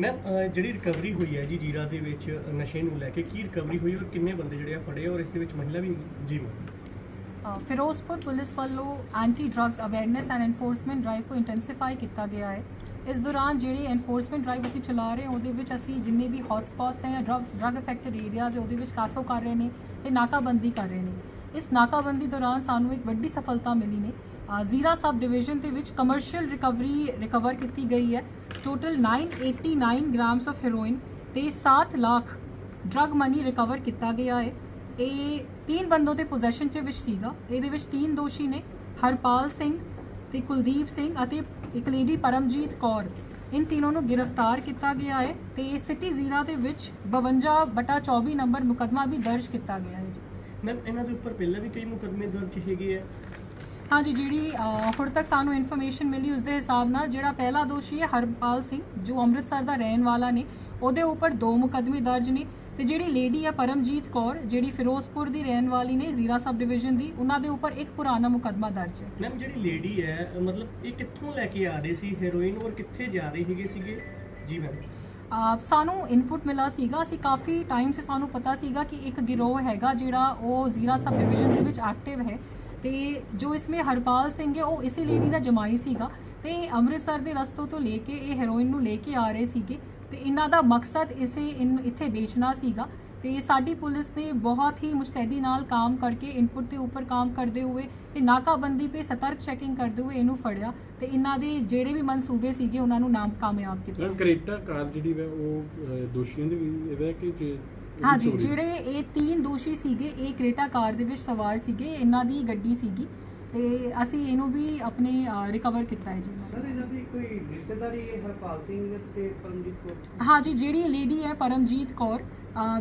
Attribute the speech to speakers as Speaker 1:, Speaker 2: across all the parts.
Speaker 1: Ma'am ਜਿਹੜੀ recovery ਹੋਈ ਹੈ ਜੀ ਜੀਰਾ ਦੇ ਵਿੱਚ ਨਸ਼ੇ ਨੂੰ ਲੈ ਕੇ, ਕੀ ਰਿਕਵਰੀ ਹੋਈ ਔਰ ਕਿੰਨੇ ਬੰਦੇ ਜਿਹੜੇ ਆ ਫੜੇ ਔਰ ਇਸ ਦੇ ਵਿੱਚ ਮਹਿਲਾ ਵੀ ਜੀ
Speaker 2: ਫਿਰੋਜ਼ਪੁਰ ਪੁਲਿਸ ਵੱਲੋਂ anti drugs awareness and enforcement drive ਕੋ ਇੰਟੈਂਸੀਫਾਈ ਕੀਤਾ ਗਿਆ ਹੈ। ਇਸ ਦੌਰਾਨ ਜਿਹੜੀ ਐਨਫੋਰਸਮੈਂਟ ਡਰਾਈਵ ਅਸੀਂ ਚਲਾ ਰਹੇ ਹਾਂ, ਉਹਦੇ ਵਿੱਚ ਅਸੀਂ ਜਿੰਨੇ ਵੀ ਹੌਟ ਸਪੌਟਸ ਹੈ ਜਾਂ ਡਰੱਗ ਡਰੱਗ ਅਫੈਕਟਡ ਏਰੀਆਜ਼ ਹੈ, ਉਹਦੇ ਵਿੱਚ ਕਾਸੋ ਕਰ ਰਹੇ ਨੇ ਤੇ ਨਾਕਾਬੰਦੀ ਕਰ ਰਹੇ ਨੇ। ਇਸ ਨਾਕਾਬੰਦੀ ਦੌਰਾਨ ਸਾਨੂੰ ਇੱਕ ਵੱਡੀ ਸਫਲਤਾ ਮਿਲੀ ਨੇ। ਜ਼ੀਰਾ ਸਬ ਡਿਵੀਜ਼ਨ ਦੇ ਵਿੱਚ ਕਮਰਸ਼ੀਅਲ ਰਿਕਵਰੀ ਰਿਕਵਰ ਕੀਤੀ ਗਈ ਹੈ। ਟੋਟਲ 989 ਗ੍ਰਾਮਸ ਆਫ ਹੈਰੋਇਨ ਤੇ 7 ਲੱਖ ਡਰੱਗ ਮਨੀ ਰਿਕਵਰ ਕੀਤਾ ਗਿਆ ਹੈ। ਇਹ ਤਿੰਨ ਬੰਦੋਂ ਦੇ ਪੋਜੈਸ਼ਨ ਚ ਵਿੱਚ ਸੀਗਾ। ਇਹਦੇ ਵਿੱਚ ਤਿੰਨ ਦੋਸ਼ੀ ਨੇ, ਹਰਪਾਲ ਸਿੰਘ ਤੇ ਕੁਲਦੀਪ ਸਿੰਘ ਅਤੇ ਇੱਕ ਲੇਡੀ ਪਰਮਜੀਤ ਕੌਰ। ਇਨ ਤਿੰਨੋਂ ਨੂੰ ਗ੍ਰਿਫਤਾਰ ਕੀਤਾ ਗਿਆ ਹੈ ਤੇ ਸਿਟੀ ਜ਼ੀਰਾ ਦੇ ਵਿੱਚ 52 ਬਟਾ 24 ਨੰਬਰ ਮੁਕਦਮਾ ਵੀ ਦਰਜ ਕੀਤਾ ਗਿਆ ਹੈ ਜੀ।
Speaker 1: ਮੈਮ ਇਹਨਾਂ ਦੇ ਉੱਪਰ ਪਹਿਲਾਂ ਵੀ ਕਈ ਮੁਕੱਦਮੇ ਦਰਜ ਹੈਗੇ ਆ?
Speaker 2: ਹਾਂਜੀ ਜਿਹੜੀ ਹੁਣ ਤੱਕ ਸਾਨੂੰ ਇਨਫੋਰਮੇਸ਼ਨ ਮਿਲੀ ਉਸ ਦੇ ਹਿਸਾਬ ਨਾਲ ਜਿਹੜਾ ਪਹਿਲਾ ਦੋਸ਼ੀ ਹੈ ਹਰਪਾਲ ਸਿੰਘ ਜੋ ਅੰਮ੍ਰਿਤਸਰ ਦਾ ਰਹਿਣ ਵਾਲਾ ਨੇ ਉਹਦੇ ਉੱਪਰ ਦੋ ਮੁਕੱਦਮੇ ਦਰਜ ਨੇ ਤੇ ਜਿਹੜੀ ਲੇਡੀ ਹੈ ਪਰਮਜੀਤ ਕੌਰ ਜਿਹੜੀ ਫਿਰੋਜ਼ਪੁਰ ਦੀ ਰਹਿਣ ਵਾਲੀ ਨੇ ਜ਼ੀਰਾ ਸਬ ਡਿਵੀਜ਼ਨ ਦੀ ਉਹਨਾਂ ਦੇ ਉੱਪਰ ਇੱਕ ਪੁਰਾਣਾ ਮੁਕੱਦਮਾ ਦਰਜ ਹੈ।
Speaker 1: ਮੈਮ ਜਿਹੜੀ ਲੇਡੀ ਹੈ ਮਤਲਬ ਇਹ ਕਿੱਥੋਂ ਲੈ ਕੇ ਆ ਰਹੇ ਸੀ ਹੈਰੋਇਨ ਔਰ ਕਿੱਥੇ ਜਾ ਰਹੇ ਹੈਗੇ ਸੀਗੇ? ਜੀ ਮੈਮ
Speaker 2: ਸਾਨੂੰ ਇਨਪੁਟ ਮਿਲਾ ਸੀਗਾ ਅਸੀਂ ਕਾਫੀ ਟਾਈਮ ਸੇ ਸਾਨੂੰ ਪਤਾ ਸੀਗਾ ਕਿ ਇੱਕ ਗਿਰੋਹ ਹੈਗਾ ਜਿਹੜਾ ਉਹ ਜ਼ੀਰਾ ਸਬ ਡਿਵੀਜ਼ਨ ਦੇ ਵਿੱਚ ਐਕਟਿਵ ਹੈ। ਤੇ ਜੋ ਇਸਮੇ ਹਰਪਾਲ ਸਿੰਘ ਹੈ, ਉਹ ਇਸੇ ਲੇਡੀ ਦਾ ਜਮਾਈ ਸੀਗਾ ਤੇ ਅੰਮ੍ਰਿਤਸਰ ਦੇ ਰਸਤੋਂ ਤੋਂ ਲੈ ਕੇ ਇਹ ਹੈਰੋਇਨ ਨੂੰ ਲੈ ਕੇ ਆ ਰਹੇ ਸੀਗੇ ਤੇ ਇਹਨਾਂ ਦਾ ਮਕਸਦ ਇਸੇ ਇੱਥੇ ਵੇਚਣਾ ਸੀਗਾ ਤੇ ਸਾਡੀ ਪੁਲਿਸ ਨੇ ਬਹੁਤ ਹੀ ਮੁਸਤੈਦੀ ਨਾਲ ਕੰਮ ਕਰਕੇ ਇਨਪੁਟ ਦੇ ਉੱਪਰ ਕੰਮ ਕਰਦੇ ਹੋਏ ਤੇ ਨਾਕਾਬੰਦੀ ਤੇ ਸਤਰਕ ਚੈਕਿੰਗ ਕਰਦੇ ਹੋਏ ਇਹਨੂੰ ਫੜਿਆ ਤੇ ਇਹਨਾਂ ਦੇ ਜਿਹੜੇ ਵੀ ਮਨਸੂਬੇ ਸੀਗੇ ਉਹਨਾਂ ਨੂੰ ਨਾਮ ਕਾਮਯਾਬ ਕੀਤਾ
Speaker 3: ਮੈਮ ਕਾਰ ਜਿਹੜੀ ਵਾ ਉਹ ਦੋਸ਼ੀਆਂ ਦੀ ਵੀ ਕਿ
Speaker 2: ਹਾਂਜੀ ਜਿਹੜੇ ਇਹ ਤਿੰਨ ਦੋਸ਼ੀ ਸੀਗੇ ਇਹ ਕ੍ਰੇਟਾ ਕਾਰ ਦੇ ਵਿੱਚ ਸਵਾਰ ਸੀਗੇ ਇਹਨਾਂ ਦੀ ਗੱਡੀ ਸੀਗੀ ਤੇ ਅਸੀਂ ਇਹਨੂੰ ਵੀ ਆਪਣੇ ਰਿਕਵਰ ਕੀਤਾ ਹੈ ਜੀ।
Speaker 4: ਸਰ ਇਹਨਾਂ ਦੀ ਕੋਈ ਰਿਸ਼ਤੇਦਾਰੀ ਹੈ ਹਰਪਾਲ ਸਿੰਘ ਤੇ ਪਰਮਜੀਤ ਕੌਰ?
Speaker 2: ਹਾਂਜੀ ਜਿਹੜੀ ਲੇਡੀ ਹੈ ਪਰਮਜੀਤ ਕੌਰ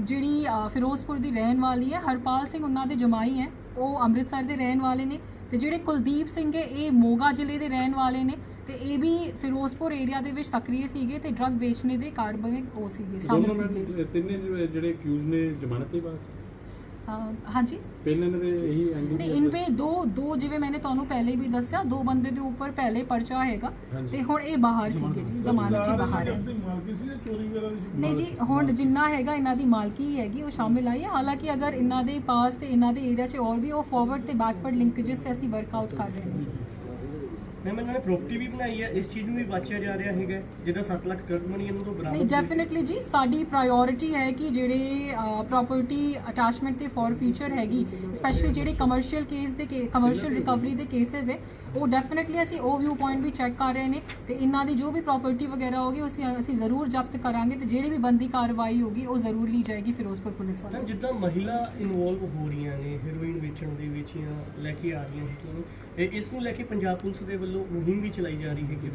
Speaker 2: ਜਿਹੜੀ ਫਿਰੋਜ਼ਪੁਰ ਦੀ ਰਹਿਣ ਵਾਲੀ ਹੈ ਹਰਪਾਲ ਸਿੰਘ ਉਹਨਾਂ ਦੇ ਜਮਾਈ ਹੈ ਉਹ ਅੰਮ੍ਰਿਤਸਰ ਦੇ ਰਹਿਣ ਵਾਲੇ ਨੇ ਤੇ ਜਿਹੜੇ ਕੁਲਦੀਪ ਸਿੰਘ ਹੈ ਇਹ ਮੋਗਾ ਜ਼ਿਲ੍ਹੇ ਦੇ ਰਹਿਣ ਵਾਲੇ ਨੇ ਤੇ ਇਹ ਵੀ ਫਿਰੋਜ਼ਪੁਰ ਏਰੀਆ ਦੇ ਵਿੱਚ ਸਕਰੀਏ ਸੀਗੇ ਤੇ ਡਰੱਗ ਵੇਚਣੇ ਦੇ ਕਾਰਡ ਬਣੇ ਉਹ ਸੀਗੇ ਸ਼ਾਮਿਲ ਸੀਗੇ।
Speaker 3: ਤਿੰਨੇ ਜਿਹੜੇ- ਜਿਹੜੇ ਨੇ ਜ਼ਮਾਨਤ ਤੇ ਬਾਅਦ
Speaker 2: ਅਹ ਹਾਂਜੀ।
Speaker 3: ਪਹਿਲਾਂ ਇਹਨਾਂ ਦੇ ਇਹੀ
Speaker 2: ਨਹੀਂ
Speaker 3: ਐਨਡੀਪੀਐਸ
Speaker 2: ਇਨ ਪੇ ਦੋ ਦੋ? ਜਿਵੇਂ ਮੈਨੇ ਤੁਹਾਨੂੰ ਪਹਿਲੇ ਵੀ ਦੱਸਿਆ ਦੋ ਬੰਦੇ ਦੇ ਉੱਪਰ ਪਹਿਲੇ ਪਰਚਾ ਹੈਗਾ
Speaker 3: ਹਾਂਜੀ।
Speaker 2: ਤੇ ਹੁਣ ਇਹ ਬਾਹਰ ਸੀਗੇ ਜੀ ਜ਼ਮਾਨਤ 'ਚ ਬਾਹਰ ਹੈ। ਮਾਲਕੀ ਨਹੀਂ ਜੀ ਹੁਣ ਜਿੰਨਾ ਹੈਗਾ ਇਹਨਾਂ ਦੀ ਮਾਲਕੀ ਹੀ ਹੈਗੀ ਉਹ ਸ਼ਾਮਿਲ ਆਈ ਹੈ। ਹਾਲਾਂਕਿ ਅਗਰ ਇਹਨਾਂ ਦੇ ਪਾਸ ਤੇ ਇਹਨਾਂ ਦੇ ਏਰੀਆ 'ਚ ਹੋਰ ਵੀ ਉਹ ਫਾਰਵਰਡ ਤੇ ਬੈਕਵਰਡ ਲਿੰਕੇजेस ਤੇ ਵਰਕ ਵਰਕਆਊਟ ਕਰ ਰਹੇ ਹਾਂ।
Speaker 1: ਮੈਮ ਇਹਨਾਂ ਨੇ ਪ੍ਰਾਪਰਟੀ ਵੀ ਬਣਾਈ ਹੈ ਇਸ ਚੀਜ਼ ਨੂੰ ਵੀ ਵਾਚਿਆ ਜਾ ਰਿਹਾ ਹੈਗਾ ਜਿਹਦਾ 7 ਲੱਖ ਡਰਗ ਮਨੀ ਇਹਨਾਂ ਤੋਂ ਬਰਾਮਦ
Speaker 2: ਨਹੀਂ ਡੈਫੀਨਿਟਲੀ ਜੀ ਸਾਡੀ ਪ੍ਰਾਇੋਰਟੀ ਹੈ ਕਿ ਜਿਹੜੇ ਪ੍ਰਾਪਰਟੀ ਅਟੈਚਮੈਂਟ ਤੇ ਫॉर ਫੀਚਰ ਹੈਗੀ ਸਪੈਸ਼ਲੀ ਜਿਹੜੇ ਕਮਰਸ਼ੀਅਲ ਕੇਸ ਦੇ ਕਮਰਸ਼ੀਅਲ ਰਿਕਵਰੀ ਦੇ ਕੇਸਸ ਹੈ ਉਹ ਡੈਫੀਨਿਟਲੀ ਅਸੀਂ ਉਹ ਵਿਊ ਪੁਆਇੰਟ ਵੀ ਚੈੱਕ ਕਰ ਰਹੇ ਨੇ ਤੇ ਇਹਨਾਂ ਦੀ ਜੋ ਵੀ ਪ੍ਰਾਪਰਟੀ ਵਗੈਰਾ ਹੋਗੀ ਉਸ ਅਸੀਂ ਜ਼ਰੂਰ ਜ਼ਬਤ ਕਰਾਂਗੇ ਤੇ ਜਿਹੜੀ ਵੀ ਬੰਦੀ ਕਾਰਵਾਈ ਹੋਗੀ ਉਹ ਜ਼ਰੂਰ ਲਈ ਜਾਏਗੀ ਫਿਰੋਜ਼ਪੁਰ ਪੁਲਿਸ ਵੱਲੋਂ।
Speaker 1: ਜਿੱਦਾਂ ਮਹਿਲਾ ਇਨਵੋਲਵ ਹੋ ਰਹੀਆਂ ਨੇ ਹੀਰੋਇਨ ਵੇਚਣ ਦੇ ਵਿੱਚ ਜਾਂ ਲੈ ਕੇ ਆ ਰਹੀਆਂ ਨੇ ਇਸ ਨੂੰ ਲੈ ਕੇ ਪੰਜਾਬ ਪੁਲਿਸ ਦੇ ਵੱਲੋਂ ਮੁਹਿੰਮ ਵੀ ਚਲਾਈ ਜਾ ਰਹੀ ਹੈਗੀ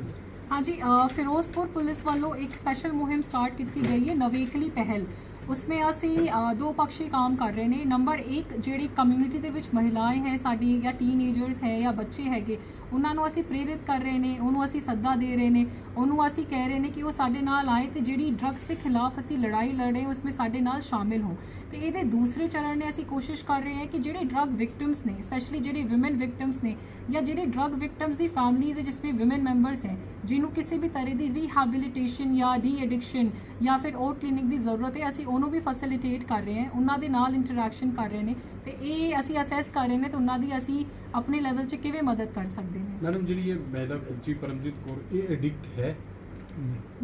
Speaker 2: ਹਾਂਜੀ ਫਿਰੋਜ਼ਪੁਰ ਪੁਲਿਸ ਵੱਲੋਂ ਇੱਕ ਸਪੈਸ਼ਲ ਮੁਹਿੰਮ ਸਟਾਰਟ ਕੀਤੀ ਗਈ ਹੈ, ਨਵੇਕਲੀ ਪਹਿਲ। ਉਸਮੇ ਅਸੀਂ ਦੋ ਪੱਖੀ ਕੰਮ ਕਰ ਰਹੇ ਨੇ। ਨੰਬਰ 1 ਜਿਹੜੀ ਕਮਿਊਨਿਟੀ ਦੇ ਵਿੱਚ ਮਹਿਲਾਏ ਹੈ, ਸਾਡੀ ਜਾਂ ਟੀਨੇਜਰਸ ਹੈ ਜਾਂ ਬੱਚੇ ਹੈਗੇ, ਉਹਨਾਂ ਨੂੰ ਅਸੀਂ ਪ੍ਰੇਰਿਤ ਕਰ ਰਹੇ ਨੇ, ਉਹਨੂੰ ਅਸੀਂ ਸੱਦਾ ਦੇ ਰਹੇ ਨੇ। ਉਹਨੂੰ ਅਸੀਂ ਕਹਿ ਰਹੇ ਨੇ ਕਿ ਉਹ ਸਾਡੇ ਨਾਲ ਆਏ ਤੇ ਜਿਹੜੀ ਡਰੱਗਸ ਦੇ ਖਿਲਾਫ ਅਸੀਂ ਲੜਾਈ ਲੜੇ ਉਸਮੇ ਸਾਡੇ ਨਾਲ ਸ਼ਾਮਿਲ ਹੋ ਤੇ ਇਹਦੇ ਦੂਸਰੇ ਚਰਨ ਨੇ ਅਸੀਂ ਕੋਸ਼ਿਸ਼ ਕਰ ਰਹੇ ਹਾਂ ਕਿ ਜਿਹੜੇ ਡਰੱਗ ਵਿਕਟਿਮਸ ਨੇ ਸਪੈਸ਼ਲੀ ਜਿਹੜੇ ਔਮਨ ਵਿਕਟਿਮਸ ਨੇ, ਜਾਂ ਜਿਹੜੇ ਡਰੱਗ ਵਿਕਟਿਮਸ ਦੀ ਫੈਮਲੀਜ਼ ਹੈ, ਜਿਸ ਵਿੱਚ ਔਮਨ ਮੈਂਬਰਸ ਹੈ, ਜਿਹਨੂੰ ਕਿਸੇ ਵੀ ਤਰ੍ਹਾਂ ਦੀ ਰੀਹੈਬਿਲਿਟੇਸ਼ਨ ਜਾਂ ਡੀ ਐਡਿਕਸ਼ਨ ਜਾਂ ਫਿਰ ਔਰ ਕਲੀਨਿਕ ਦੀ ਜ਼ਰੂਰਤ ਹੈ, ਅਸੀਂ ਉਹਨੂੰ ਵੀ ਫੈਸਿਲਿਟੇਟ ਕਰ ਰਹੇ ਹਾਂ ਉਹਨਾਂ ਦੇ ਨਾਲ ਇੰਟਰੈਕਸ਼ਨ ਕਰ ਰਹੇ ਨੇ ਤੇ ਇਹ ਅਸੀਂ ਅਸੈਸ ਕਰ ਰਹੇ ਨੇ ਤੇ ਉਹਨਾਂ ਦੀ ਅਸੀਂ ਆਪਣੇ ਲੈਵਲ 'ਚ ਕਿਵੇਂ ਮਦਦ ਕਰ ਸਕਦੇ ਨੇ।
Speaker 3: ਮੈਡਮ ਜਿਹੜੀ ਇਹ ਮਹਿਲਾ ਫੌਜੀ ਪਰਮਜੀਤ ਕੌਰ ਇਹ ਐਡਿਕਟ ਹੈ?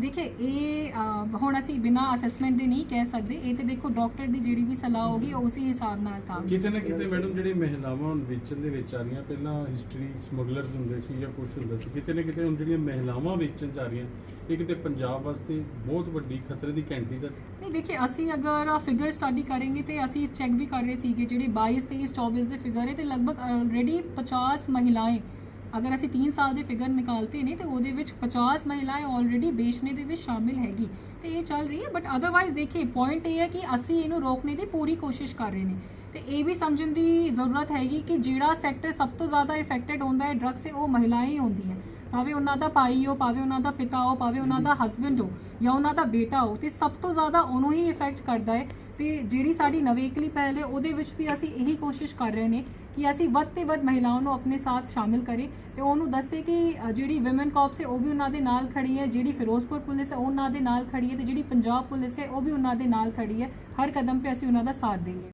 Speaker 2: ਦੇਖੇ ਇਹ ਹੁਣ ਅਸੀਂ ਬਿਨਾ ਅਸੈਸਮੈਂਟ ਦੇ ਨਹੀਂ ਕਹਿ ਸਕਦੇ ਇਹ ਤੇ ਦੇਖੋ ਡਾਕਟਰ ਦੀ ਜਿਹੜੀ ਵੀ ਸਲਾਹ ਹੋਗੀ ਉਸੇ ਹਿਸਾਬ ਨਾਲ ਕੰਮ
Speaker 3: ਕਿਤੇ ਨਾ ਕਿਤੇ ਮੈਡਮ ਜਿਹੜੇ ਮਹਿਲਾਵਾਂ ਹੁਣ ਵੇਚਣ ਦੇ ਵਿੱਚ ਆ ਰਹੀਆਂ ਪਹਿਲਾਂ ਹਿਸਟਰੀ ਸਮਗਲਰਸ ਹੁੰਦੇ ਸੀ ਜਾਂ ਕੁਝ ਹੁੰਦਾ ਸੀ ਕਿਤੇ ਨਾ ਕਿਤੇ ਹੁਣ ਜਿਹੜੀਆਂ ਮਹਿਲਾਵਾਂ ਵੇਚਣ ਜਾ ਰਹੀਆਂ ਇੱਕ ਕਿਤੇ ਪੰਜਾਬ ਵਾਸਤੇ ਬਹੁਤ ਵੱਡੀ ਖਤਰੇ ਦੀ ਘੰਟੀ ਦਾ
Speaker 2: ਨਹੀਂ ਦੇਖਿਏ ਅਸੀਂ ਅਗਰ ਫਿਗਰ ਸਟੱਡੀ ਕਰਾਂਗੇ ਤੇ ਅਸੀਂ ਚੈੱਕ ਵੀ ਕਰ ਰਹੇ ਸੀਗੇ, ਜਿਹੜੇ 22 23 24 ਦੇ ਫਿਗਰ ਹੈ ਤੇ ਲਗਭਗ ਆਲਰੇਡੀ 50 ਮਹਿਲਾਵਾਂ ਅਗਰ ਅਸੀਂ 3 ਸਾਲ ਦੇ ਫਿਗਰ ਨਿਕਾਲਤੇ ਨੇ ਤੇ ਉਹਦੇ ਵਿੱਚ 50 ਮਹਿਲਾਵਾਂ ਆਲਰੇਡੀ ਬੇਸ਼ਨੇ ਦੇ ਵਿੱਚ ਸ਼ਾਮਿਲ ਹੈਗੀ। ਤੇ ਇਹ ਚੱਲ ਰਹੀ ਹੈ ਬਟ ਅਦਰਵਾਈਜ਼ ਦੇਖੀਏ ਪੁਆਇੰਟ ਇਹ ਹੈ ਕਿ ਅਸੀਂ ਇਹਨੂੰ ਰੋਕਣੇ ਦੀ ਪੂਰੀ ਕੋਸ਼ਿਸ਼ ਕਰ ਰਹੇ ਨੇ। ਤੇ ਇਹ ਵੀ ਸਮਝਣ ਦੀ ਜ਼ਰੂਰਤ ਹੈਗੀ ਕਿ ਜਿਹੜਾ ਸੈਕਟਰ ਸਭ ਤੋਂ ਜ਼ਿਆਦਾ ਇਫੈਕਟਡ ਹੁੰਦਾ ਹੈ ਡਰੱਗ ਸੇ ਉਹ ਮਹਿਲਾਵਾਂ ਹੀ ਹੁੰਦੀਆਂ ਭਾਵੇਂ ਉਹਨਾਂ ਦਾ ਭਾਈ ਹੋ, ਭਾਵੇਂ ਉਹਨਾਂ ਦਾ ਪਿਤਾ ਹੋ, ਭਾਵੇਂ ਉਹਨਾਂ ਦਾ ਹਸਬੰਡ ਹੋ ਜਾਂ ਉਹਨਾਂ ਦਾ ਬੇਟਾ ਹੋ, ਤੇ ਸਭ ਤੋਂ ਜ਼ਿਆਦਾ ਉਹਨੂੰ ਹੀ ਇਫੈਕਟ ਕਰਦਾ ਹੈ। ਤੇ ਜਿਹੜੀ ਸਾਡੀ ਨਵੇਕਲੀ ਪਹਿਲ ਹੈ, ਉਹਦੇ ਵਿੱਚ ਵੀ ਅਸੀਂ ਇਹੀ ਕੋਸ਼ਿਸ਼ ਕਰ ਰਹੇ ਨੇ ਕਿ ਅਸੀਂ ਵੱਧ ਤੇ ਵੱਧ ਮਹਿਲਾਵਾਂ ਨੂੰ ਆਪਣੇ ਸਾਥ ਸ਼ਾਮਿਲ ਕਰੇ ਤੇ ਉਹਨੂੰ ਦੱਸੇ ਕਿ ਜਿਹੜੀ ਔਮਨ ਕਾਪਸ ਹੈ, ਉਹ ਵੀ ਉਹਨਾਂ ਦੇ ਨਾਲ ਖੜੀ ਹੈ, ਜਿਹੜੀ ਫਿਰੋਜ਼ਪੁਰ ਪੁਲਿਸ ਹੈ, ਉਹ ਉਹਨਾਂ ਦੇ ਨਾਲ ਖੜੀ ਹੈ ਤੇ ਜਿਹੜੀ ਪੰਜਾਬ ਪੁਲਿਸ ਹੈ, ਉਹ ਵੀ ਉਹਨਾਂ ਦੇ ਨਾਲ ਖੜੀ ਹੈ। ਹਰ ਕਦਮ ਤੇ ਅਸੀਂ ਉਹਨਾਂ ਦਾ ਸਾਥ ਦੇਂਗੇ